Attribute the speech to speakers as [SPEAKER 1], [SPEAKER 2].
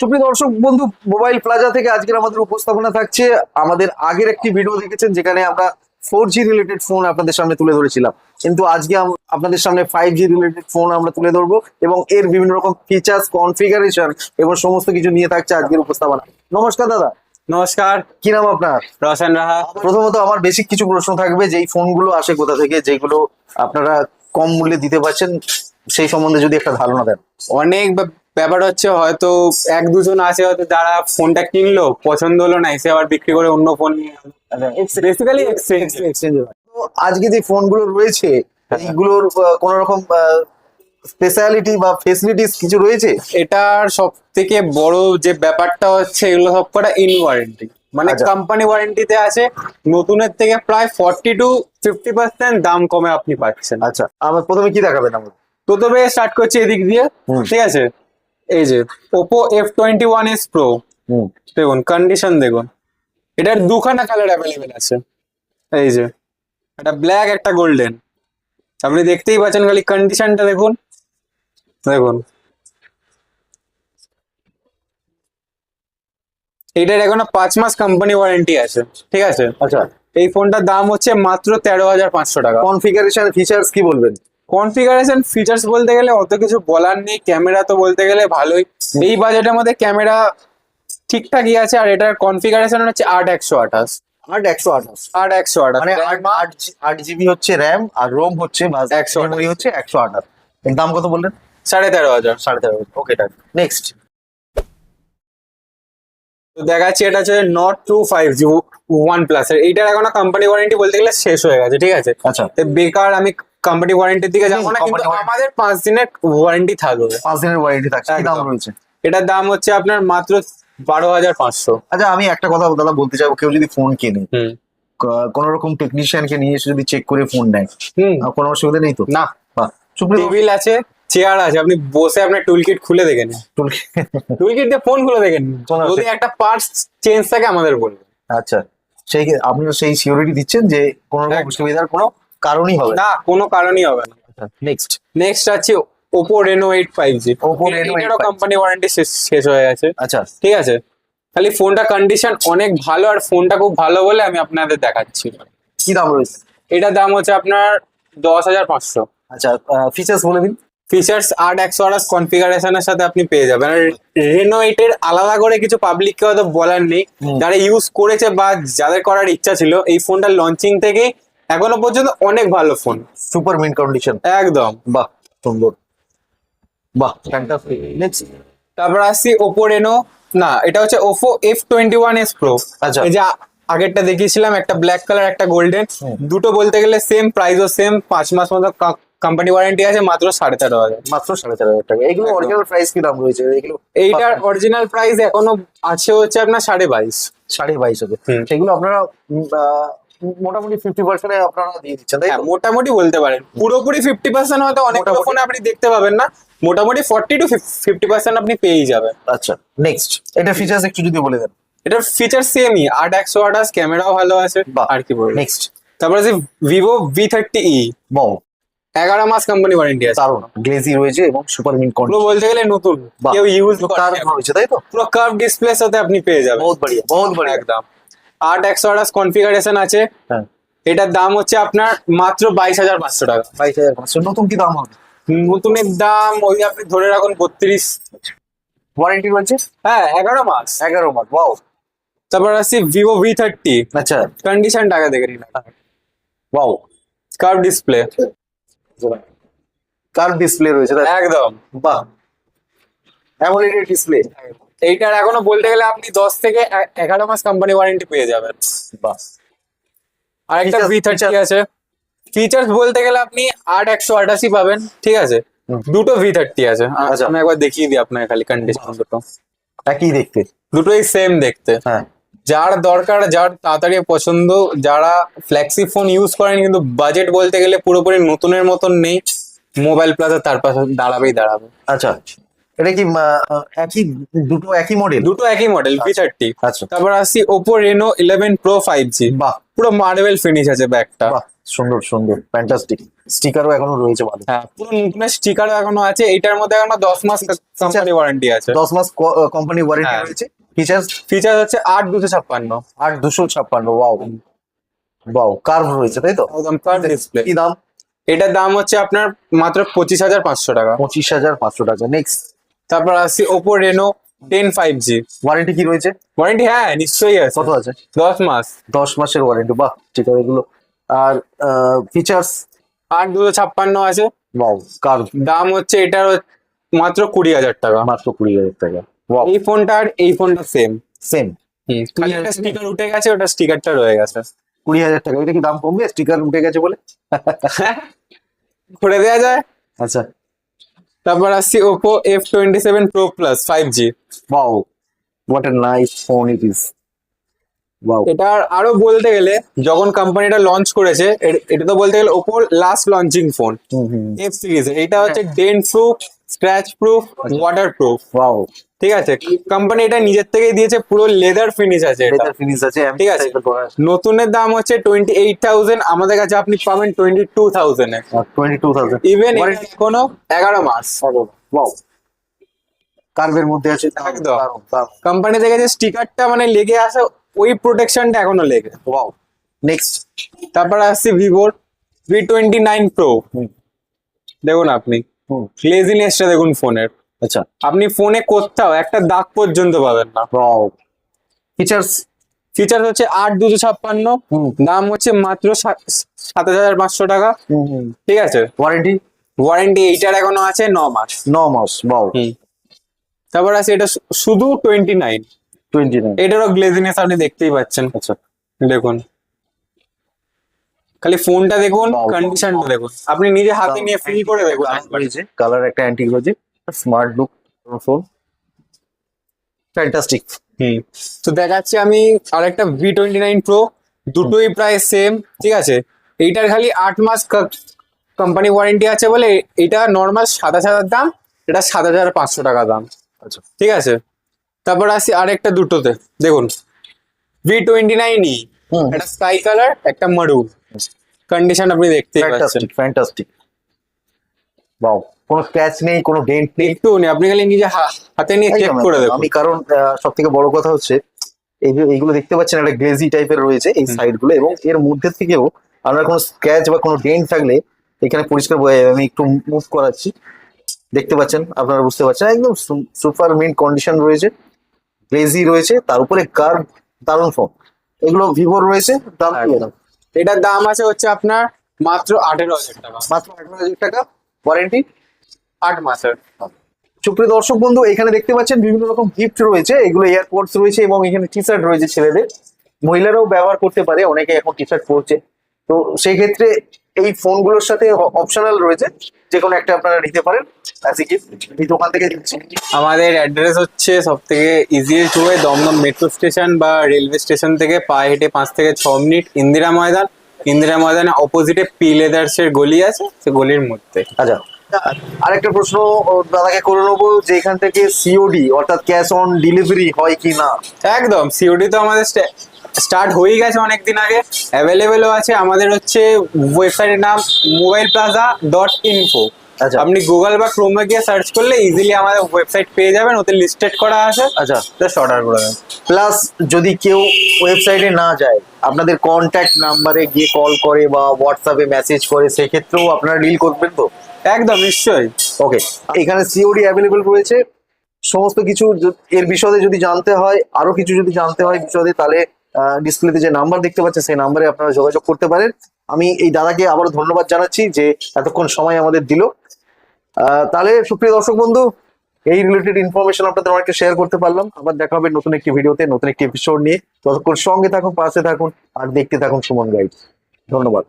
[SPEAKER 1] সুপ্রিয় দর্শক বন্ধু মোবাইল প্লাজা থেকে আজকের আমাদের উপস্থাপনা থাকছে। আমাদের আগের একটি ভিডিও দেখেছেন যেখানে আমরা ফোর জি রিলেটেড ফোন আপনাদের সামনে তুলে ধরেছিলাম। কিন্তু আজকে আপনাদের সামনে ফাইভ জি রিলেটেড ফোন আমরা তুলে ধরবো এবং এর বিভিন্ন রকম ফিচার্স কনফিগারেশন এবং সমস্ত কিছু নিয়ে থাকছে আজকের উপস্থাপনা। নমস্কার দাদা।
[SPEAKER 2] নমস্কার।
[SPEAKER 1] কি নাম আপনার?
[SPEAKER 2] রোশন রাহা।
[SPEAKER 1] প্রথমত আমার বেসিক কিছু প্রশ্ন থাকবে যেই ফোনগুলো আসে কোথা থেকে যেগুলো আপনারা কম মূল্যে দিতে পারছেন সেই সম্বন্ধে যদি একটা ধারণা দেন।
[SPEAKER 2] অনেক ব্যাপার হচ্ছে হয়তো এক দুজন আছে হয়তো যারা ফোনটা কিনলো পছন্দ হলো না এসে আবার বিক্রি করে অন্য ফোন বেসিক্যালি এক্সচেঞ্জ
[SPEAKER 1] তো আজকে যে ফোনগুলো রয়েছে এইগুলোর কোন রকম স্পেশালিটি বা ফেসিলিটিস কিছু রয়েছে?
[SPEAKER 2] এটার সব থেকে বড় যে ব্যাপারটা হচ্ছে এগুলো সব কটা ইন ওয়ারেন্টি মানে
[SPEAKER 1] আচ্ছা।
[SPEAKER 2] কোম্পানি ওয়ারেন্টিতে আছে নতুনের থেকে প্রায় ফর্টি টু ফিফটি পার্সেন্ট দাম কমে আপনি পাচ্ছেন।
[SPEAKER 1] আচ্ছা আমার প্রথমে কি দেখাবেন আমাকে?
[SPEAKER 2] প্রথমে স্টার্ট করছি এদিক দিয়ে ঠিক আছে? এই যে Oppo F twenty one S pro দেখুন কন্ডিশন দেখুন। এটার দুখানা কালার অ্যাভেলেবেল আছে। এই যে একটা ব্ল্যাক একটা গোল্ডেন আপনি দেখতেই পাচ্ছেন খালি কন্ডিশনটা দেখুন। দেখুন। এটার এখনও পাঁচ মাস কোম্পানি ওয়ারেন্টি আছে ঠিক আছে?
[SPEAKER 1] আচ্ছা।
[SPEAKER 2] এই ফোনটার দাম হচ্ছে মাত্র তেরো হাজার পাঁচশো টাকা।
[SPEAKER 1] কনফিগারেশন ফিচার্স কি বলবেন?
[SPEAKER 2] কনফিগারেশন ফিচার্স বলতে গেলে অত কিছু বলার নেই ক্যামেরা তো বলতে গেলে ভালোই। এই বাজেটের মধ্যে ক্যামেরা ঠিকঠাকই আছে আর এটার কনফিগারেশন হচ্ছে আট একশো আঠাশ।
[SPEAKER 1] আট একশো আঠাশ।
[SPEAKER 2] আট একশো আঠাশ।
[SPEAKER 1] মানে আট জিবি হচ্ছে র্যাম আর রোম হচ্ছে
[SPEAKER 2] 128
[SPEAKER 1] মেমোরি হচ্ছে একশো আঠাশ। এর দাম কত বললেন?
[SPEAKER 2] সাড়ে তেরো হাজার।
[SPEAKER 1] সাড়ে তেরো ওকে ডান নেক্সট
[SPEAKER 2] তো দেখাচ্ছি এটা হচ্ছে Nord two five G one plus এইটার এখনও কোম্পানি ওয়ারেন্টি বলতে গেলে শেষ হয়ে গেছে ঠিক আছে?
[SPEAKER 1] আচ্ছা।
[SPEAKER 2] তো বেকার আমি কোম্পানি ওয়ারেন্টির দিকে যাব না কিন্তু আমাদের পাঁচ দিনের ওয়ারেন্টি থাকবে।
[SPEAKER 1] পাঁচ দিনের ওয়ারেন্টি থাকছে কি দাম। রয়েছে
[SPEAKER 2] এটার দাম হচ্ছে আপনার মাত্র বারো হাজার পাঁচশো।
[SPEAKER 1] আচ্ছা আমি একটা কথা দাদা বলতে চাইব কেউ যদি ফোন কেনে কোন রকম টেকনিশিয়ানকে নিয়ে এসে যদি চেক করে ফোন নেয় কোনো অসুবিধা নেই তো?
[SPEAKER 2] না। টেবিল আছে চেয়ার আছে আপনি বসে আপনার টুল কিট খুলে দেখেন
[SPEAKER 1] টুল-
[SPEAKER 2] টুল কিট দিয়ে ফোন খুলে দেখেন যদি একটা পার্টস চেঞ্জ থাকে আমাদের বলবেন
[SPEAKER 1] আচ্ছা সেই আপনি সেই সিওরিটি দিচ্ছেন যে কোনো রকম অসুবিধার কোনো কারণই হবে না।
[SPEAKER 2] কোনো কারণই হবে না।
[SPEAKER 1] নেক্সট
[SPEAKER 2] নেক্সট আছে Oppo Reno eight five G
[SPEAKER 1] Reno 8 5G
[SPEAKER 2] company warranty শেষ হয়ে গেছে।
[SPEAKER 1] আচ্ছা।
[SPEAKER 2] ঠিক আছে? খালি ফোনটা কন্ডিশন অনেক ভালো আর ফোনটা খুব ভালো বলে আমি আপনাদের দেখাচ্ছি।
[SPEAKER 1] কি দাম রয়েছে?
[SPEAKER 2] এটার দাম হচ্ছে আপনার দশ হাজার পাঁচশো।
[SPEAKER 1] আচ্ছা ফিচার্স বলে দিন।
[SPEAKER 2] ফিচার্স আট একশো আঠাশ কনফিগারেশনের সাথে আপনি পেয়ে যাবেন। আর রেনো এইটের আলাদা করে কিছু পাবলিককে হয়তো বলার নেই। যারা ইউজ করেছে বা যাদের করার ইচ্ছা ছিল এই ফোনটা লঞ্চিং থেকে এখনও পর্যন্ত অনেক ভালো ফোন।
[SPEAKER 1] Super mint condition.
[SPEAKER 2] একদম।
[SPEAKER 1] বাহ সুন্দর। বাহ ফ্যান্টাস্টিক নেক্সট
[SPEAKER 2] তারপর আসছি ওপো রেনো না এটা হচ্ছে Oppo F twenty one S pro
[SPEAKER 1] আচ্ছা।
[SPEAKER 2] এই যে আগেরটা দেখিয়েছিলাম একটা ব্ল্যাক কালার একটা গোল্ডেন দুটো বলতে গেলে সেম প্রাইসও সেম পাঁচ মাস মতো কোম্পানি ওয়ারেন্টি আছে মাত্র সাড়ে তেরো হাজার।
[SPEAKER 1] মাত্র সাড়ে চার হাজার টাকা। এগুলো অরিজিনাল প্রাইস কি দাম রয়েছে? এগুলো
[SPEAKER 2] এইটার অরিজিনাল প্রাইস এখনও আছে হচ্ছে আপনার সাড়ে বাইশ।
[SPEAKER 1] সাড়ে বাইশ হবে। সেগুলো আপনারা মোটামুটি ফিফটি পার্সেন্টে আপনারা দিয়ে দিচ্ছেন তাই
[SPEAKER 2] হ্যাঁ মোটামুটি বলতে পারেন। পুরোপুরি ফিফটি পার্সেন্ট হয়তো অনেক। ফোনে আপনি দেখতে পাবেন না। মোটামুটি ফর্টি টু ফিফটি পার্সেন্ট আপনি পেয়েই যাবেন।
[SPEAKER 1] আচ্ছা নেক্সট এটা ফিচার্স একটু যদি বলে দেন।
[SPEAKER 2] এটার ফিচার সেমই আট একশো আঠাশ ক্যামেরাও ভালো আছে। আর কি বলব।
[SPEAKER 1] নেক্সট
[SPEAKER 2] তারপরে আছে ভিভো ভি থার্টি ই
[SPEAKER 1] বাও
[SPEAKER 2] এগারো মাস কোম্পানি ওয়ারেন্টি আছে।
[SPEAKER 1] দারুণ। গ্লেজি রয়েছে এবং সুপার মিন কন্ডিশন
[SPEAKER 2] বলতে গেলে নতুন। কেউ ইউজ
[SPEAKER 1] কার রয়েছে তাই তো?
[SPEAKER 2] পুরো কার্ভ ডিসপ্লে সাথে আপনি পেয়ে যাবেন।
[SPEAKER 1] বহুত বড়িয়া বহুত বড়িয়া।
[SPEAKER 2] একদম। আট একশো আঠাশ কনফিগারেশন আছে।
[SPEAKER 1] হ্যাঁ।
[SPEAKER 2] এটার দাম হচ্ছে আপনার মাত্র বাইশ হাজার পাঁচশো টাকা।
[SPEAKER 1] বাইশ হাজার পাঁচশো। নতুন কি দাম হবে?
[SPEAKER 2] নতুনের দাম ওই আপনি ধরে রাখুন বত্রিশ।
[SPEAKER 1] ওয়ারেন্টি রয়েছে
[SPEAKER 2] হ্যাঁ এগারো মাস।
[SPEAKER 1] এগারো মাস ওয়াও
[SPEAKER 2] তারপর আসছি ভিভো ভি থার্টি
[SPEAKER 1] আচ্ছা।
[SPEAKER 2] কন্ডিশন টাকা দেখে নিন
[SPEAKER 1] ওয়াও
[SPEAKER 2] কার্ভ ডিসপ্লে
[SPEAKER 1] কার ডিসপ্লে রয়েছে?
[SPEAKER 2] একদম।
[SPEAKER 1] বাহ। অ্যামোলেড ডিসপ্লে
[SPEAKER 2] এইটার এখনও বলতে গেলে আপনি দশ থেকে এগারো মাস কোম্পানি ওয়ারেন্টি পেয়ে যাবেন।
[SPEAKER 1] বাহ।
[SPEAKER 2] আর একটা ভি থার্টি আছে? ফিচার্স বলতে গেলে আপনি আট একশো আটাশি পাবেন ঠিক আছে? দুটো ভি থার্টি আছে।
[SPEAKER 1] আচ্ছা।
[SPEAKER 2] আমি একবার দেখিয়ে দিই আপনাকে খালি কন্ডিশন দুটো।
[SPEAKER 1] একই দেখতে।
[SPEAKER 2] দুটোই সেম দেখতে।
[SPEAKER 1] হ্যাঁ।
[SPEAKER 2] যার দরকার যার তাড়াতাড়ি পছন্দ যারা ফ্ল্যাক্সি ফোন ইউজ করেন কিন্তু বাজেট বলতে গেলে পুরোপুরি নতুনের মতন নেই মোবাইল প্লাজা তার পাশে দাঁড়াবেই দাঁড়াবে।
[SPEAKER 1] আচ্ছা। এটা কি একই দুটো একই মডেল
[SPEAKER 2] দুটো একই মডেল ভি থার্টি
[SPEAKER 1] আচ্ছা।
[SPEAKER 2] তারপর আসছি Oppo Reno eleven pro five G
[SPEAKER 1] বাহ।
[SPEAKER 2] পুরো মার্বেল ফিনিশ আছে ব্যাগটা।
[SPEAKER 1] বাহ সুন্দর সুন্দর ফ্যান্টাস্টিক স্টিকারও এখনও রয়েছে ভালো
[SPEAKER 2] হ্যাঁ পুরো নতুনের স্টিকারও এখনও আছে এইটার মধ্যে এখনও দশ মাস কোম্পানি ওয়ারেন্টি আছে।
[SPEAKER 1] দশ মাস কোম্পানি ওয়ারেন্টি। রয়েছে। ফিচার্স
[SPEAKER 2] ফিচার হচ্ছে আট দুশো ছাপ্পান্ন।
[SPEAKER 1] আট দুশো ছাপ্পান্ন ওয়াও ওয়াও কার্ভ রয়েছে তাই তো?
[SPEAKER 2] একদম কার ডিসপ্লে
[SPEAKER 1] কি দাম?
[SPEAKER 2] এটার দাম হচ্ছে আপনার মাত্র পঁচিশ হাজার পাঁচশো টাকা।
[SPEAKER 1] পঁচিশ হাজার পাঁচশো টাকা। নেক্সট
[SPEAKER 2] তারপর আসছি Oppo Reno ten five G
[SPEAKER 1] warranty কি রয়েছে?
[SPEAKER 2] ওয়ারেন্টি হ্যাঁ নিশ্চয়ই আছে।
[SPEAKER 1] কত আছে?
[SPEAKER 2] দশ মাস।
[SPEAKER 1] দশ মাসের ওয়ারেন্টি বাহ ঠিক আছে এগুলো। আর ফিচার্স
[SPEAKER 2] আট দুশো ছাপ্পান্ন আছে।
[SPEAKER 1] কার্ভ
[SPEAKER 2] দাম হচ্ছে এটার মাত্র কুড়ি হাজার টাকা।
[SPEAKER 1] মাত্র কুড়ি হাজার টাকা।
[SPEAKER 2] এই ফোনটা আর এই ফোনটা সেম
[SPEAKER 1] সেম
[SPEAKER 2] খালি একটা স্টিকার উঠে গেছে ওটা স্টিকারটা রয়ে গেছে।
[SPEAKER 1] কুড়ি হাজার টাকা এটা কি দাম কমবে? স্টিকার উঠে গেছে বলে?
[SPEAKER 2] করে দেওয়া যায়।
[SPEAKER 1] আচ্ছা।
[SPEAKER 2] তারপর আসছি Oppo F twenty seven pro plus five G
[SPEAKER 1] wow what a nice phone it is
[SPEAKER 2] এটা আরও বলতে গেলে যখন কোম্পানিটা লঞ্চ করেছে এটা তো বলতে গেলে ওপোর last launching phone F series এটা হচ্ছে dent proof scratch proof water proof
[SPEAKER 1] wow
[SPEAKER 2] ঠিক আছে? কোম্পানি এটা নিজের থেকেই দিয়েছে পুরো লেদার ফিনিশ আছে
[SPEAKER 1] লেদার ফিনিশ আছে
[SPEAKER 2] ঠিক আছে। নতুনের দাম হচ্ছে টোয়েন্টি এইট থাউজেন্ড আমাদের কাছে আপনি পাবেন twenty two thousand
[SPEAKER 1] twenty two thousand
[SPEAKER 2] even এখনও এগারো মাস।
[SPEAKER 1] ওয়াও কার্ভের মধ্যে আছে
[SPEAKER 2] একদম। কোম্পানি থেকে যে স্টিকারটা মানে লেগে আসে ওই প্রোটেকশনটা এখনও লেগে।
[SPEAKER 1] ওয়াও নেক্সট
[SPEAKER 2] তারপর আসছি ভিভোর ভি টোয়েন্টি নাইন প্রো দেখুন আপনি। গ্লেজিনেসটা দেখুন ফোনের।
[SPEAKER 1] আচ্ছা।
[SPEAKER 2] আপনি ফোনে কোথাও একটা দাগ পর্যন্ত পাবেন না।
[SPEAKER 1] ফিচার্স
[SPEAKER 2] ফিচার হচ্ছে আট দুশো ছাপ্পান্ন দাম হচ্ছে মাত্র সাত হাজার পাঁচশো টাকা। ঠিক আছে?
[SPEAKER 1] ওয়ারেন্টি
[SPEAKER 2] ওয়ারেন্টি এইটার এখনও আছে ন মাস।
[SPEAKER 1] ন মাস
[SPEAKER 2] হুম। তারপর আছে এটা শুধু টোয়েন্টি নাইন
[SPEAKER 1] টোয়েন্টি নাইন
[SPEAKER 2] এটারও গ্লেজিনেস আপনি দেখতেই পাচ্ছেন।
[SPEAKER 1] আচ্ছা।
[SPEAKER 2] দেখুন। খালি ফোনটা দেখুন কন্ডিশনটা দেখুন। আপনি নিজে হাতে নিয়ে ফিল করে দেখুন।
[SPEAKER 1] কালার একটা অ্যান্টিক রয়েছে স্মার্ট লুক ফোন ফ্যান্টাস্টিক
[SPEAKER 2] হুম। তো দেখাচ্ছি আমি আরেকটা ভি টোয়েন্টি নাইন প্রো দুটোই প্রায় সেম ঠিক আছে? এইটার খালি আট মাস কোম্পানি ওয়ারেন্টি আছে বলে এটা নর্মাল সাতাশ হাজার দাম এটা সাত হাজার পাঁচশো টাকা দাম।
[SPEAKER 1] আচ্ছা।
[SPEAKER 2] ঠিক আছে? তারপর আসি আরেকটা দুটোতে দেখুন। ভি টোয়েন্টি নাইন ই একটা স্কাই কালার একটা মারুন কন্ডিশন আপনি দেখতেই পাচ্ছেন।
[SPEAKER 1] ফ্যান্টাস্টিক ওয়াও কোনো স্ক্র্যাচ নেই কোনো ডেন্ট নেই।
[SPEAKER 2] একটু নেই আপনি খালি নিজে হাতে নিয়ে চেক করে। দেখুন।
[SPEAKER 1] আমি কারণ সব থেকে বড় কথা হচ্ছে এই যে এইগুলো দেখতে পাচ্ছেন একটা গ্লেজি টাইপের রয়েছে এই সাইডগুলো এবং এর মধ্যে থেকেও আপনার কোনো স্ক্র্যাচ বা কোনো ডেন্ট থাকলে এখানে পরিষ্কার বোঝা যাবে আমি একটু মুভ করাচ্ছি। দেখতে পাচ্ছেন আপনারা বুঝতে পারছেন একদম সুপার মিন্ট কন্ডিশন রয়েছে গ্লেজি রয়েছে তার উপরে কার্ভ দারুণ ফোন এগুলো ভিভোর রয়েছে দাম?
[SPEAKER 2] এটার দাম আছে হচ্ছে আপনার মাত্র আঠেরো হাজার টাকা।
[SPEAKER 1] মাত্র আঠেরো হাজার টাকা ওয়ারেন্টি
[SPEAKER 2] আট মাসের।
[SPEAKER 1] সুপ্রিয় দর্শক বন্ধু, এখানে দেখতে পাচ্ছেন বিভিন্ন রকম গিফট রয়েছে। এগুলো এয়ারপোর্টস রয়েছে এবং এখানে টি শার্ট রয়েছে ছেলেদের। মহিলারাও ব্যবহার করতে পারে, অনেকে এখন টি শার্ট পরছে। তো সেই ক্ষেত্রে এই ফোনগুলোর সাথে অপশনাল রয়েছে যে কোনো একটা আপনারা নিতে পারেন। এই দোকান থেকে দিচ্ছি।
[SPEAKER 2] আমাদের অ্যাড্রেস হচ্ছে সব থেকে easiest way Dumdum metro station বা রেলওয়ে স্টেশন থেকে পায়ে হেঁটে পাঁচ থেকে ছ মিনিট ইন্দিরা ময়দান। ইন্দিরা ময়দানে অপোজিটে পি লেদার্স এর গলি আছে সে গলির মধ্যে।
[SPEAKER 1] আচ্ছা। আরেকটা প্রশ্ন দাদাকে করে নেব যে এখান থেকে সিওডি অর্থাৎ ক্যাশ অন ডেলিভারি হয় কি না?
[SPEAKER 2] একদম সিওডি তো আমাদের স্টার্ট হয়ে গেছে অনেকদিন আগে। অ্যাভেলেবেলও আছে আমাদের হচ্ছে ওয়েবসাইটের নাম মোবাইল প্লাজা ডট ইনফো আপনি গুগল বা ক্রোমে গিয়ে সার্চ করলে ইজিলি আমাদের ওয়েবসাইট পেয়ে যাবেন ওতে লিস্টেড করা আছে।
[SPEAKER 1] আচ্ছা।
[SPEAKER 2] জাস্ট অর্ডার করে দেবেন
[SPEAKER 1] প্লাস যদি কেউ ওয়েবসাইটে না যায় আপনাদের কন্ট্যাক্ট নাম্বারে গিয়ে কল করে বা হোয়াটসঅ্যাপে মেসেজ করে সেক্ষেত্রেও আপনারা ডিল করবেন তো?
[SPEAKER 2] একদম নিশ্চয়ই।
[SPEAKER 1] ওকে এখানে সিওডি অ্যাভেলেবল রয়েছে। সমস্ত কিছু এর বিশদে যদি জানতে হয় আরও কিছু যদি জানতে হয় বিশদে তাহলে ডিসপ্লেতে যে নাম্বার দেখতে পাচ্ছেন সেই নাম্বারে আপনারা যোগাযোগ করতে পারেন। আমি এই দাদাকে আবারও ধন্যবাদ জানাচ্ছি যে এতক্ষণ সময় আমাদের দিল। তাহলে সুপ্রিয় দর্শক বন্ধু, এই রিলেটেড ইনফরমেশন আপনাদের অনেকটা শেয়ার করতে পারলাম। আবার দেখা হবে নতুন একটি ভিডিওতে নতুন একটি এপিসোড নিয়ে। ততক্ষণ সঙ্গে থাকুন, পাশে থাকুন, আর দেখতে থাকুন সুমন গাইড ধন্যবাদ।